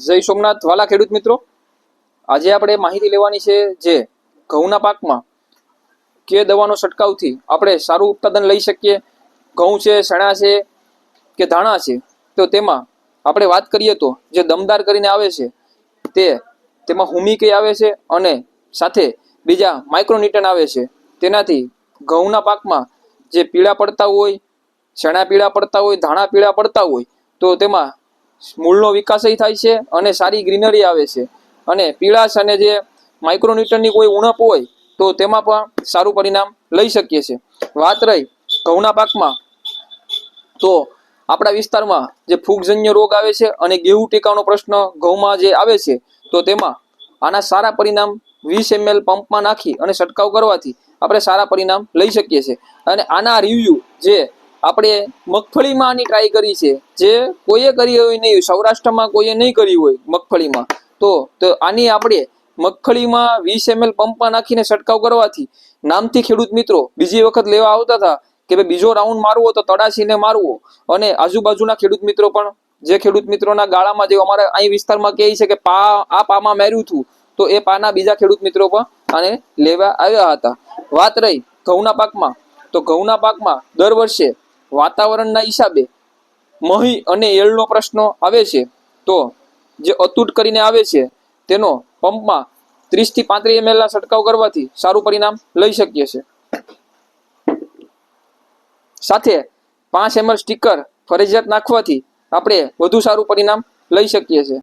જય સોમનાથ. વાલા ખેડૂત મિત્રો, આજે આપણે માહિતી લેવાની છે જે ઘઉંના પાકમાં કે દવાનો છંટકાવથી આપણે સારું ઉત્પાદન લઈ શકીએ. ઘઉં છે, ચણા છે કે ધાણા છે, તો તેમાં આપણે વાત કરીએ તો જે દમદાર કરીને આવે છે, તે તેમાં હુમિકે આવે છે અને સાથે બીજા માઇક્રોન્યુટન આવે છે. તેનાથી ઘઉંના પાકમાં જે પીળા પડતા હોય, ચણા પીળા પડતા હોય, ધાણા પીળા પડતા હોય, તો તેમાં મૂળનો વિકાસ થાય છે અને સારી ગ્રીનરી આવે છે. અને પીળાશ અને જે માઇક્રોન્યુટનની કોઈ ઉણપ હોય, તો તેમાં પણ સારું પરિણામ લઈ શકીએ છીએ. વાત રહી ઘઉંના પાકમાં, તો આપણા વિસ્તારમાં જે ફૂગજન્ય રોગ આવે છે અને ગેહું ટેકાનો પ્રશ્ન ઘઉંમાં જે આવે છે, તો તેમાં આના સારા પરિણામ વીસ એમએલ પંપમાં નાખી અને છંટકાવ કરવાથી આપણે સારા પરિણામ લઈ શકીએ છીએ. અને આના રિવ્યૂ જે આપણે મગફળીમાં આની ટ્રાય કરી છે. જે કોઈએ કરી હોય નહીં, સૌરાષ્ટ્રમાં કોઈએ નહીં કરી હોય મગફળીમાં. તો તો આની આપણે મગફળીમાં વીસ એમએલ પંપમાં નાખીને છંટકાવ કરવાથી નામથી ખેડૂત મિત્રો બીજી વખત લેવા આવતા હતા કે ભાઈ બીજો રાઉન્ડ મારવો તો તડાસીને મારવો. અને આજુબાજુના ખેડૂત મિત્રો પણ, જે ખેડૂત મિત્રોના ગાળામાં જે અમારા અહીં વિસ્તારમાં કહે છે કે પા, આ પામાં મેર્યું હતું તો એ પાના બીજા ખેડૂત મિત્રો પણ આને લેવા આવ્યા હતા. વાત રહી ઘઉંના પાકમાં. તો ઘઉંના પાકમાં દર વર્ષે વાતાવરણના હિસાબે મહી અને એળનો પ્રશ્ન આવે છે, તો જે અતૂટ કરીને આવે છે, તેનો પંપમાં ત્રીસથી પાંત્રીસ એમએલના છંટકાવ કરવાથી સારું પરિણામ લઈ શકીએ છીએ સાથે પાંચ એમએલ સ્ટીકર ફરજિયાત નાખવાથી આપણે વધુ સારું પરિણામ લઈ શકીએ છીએ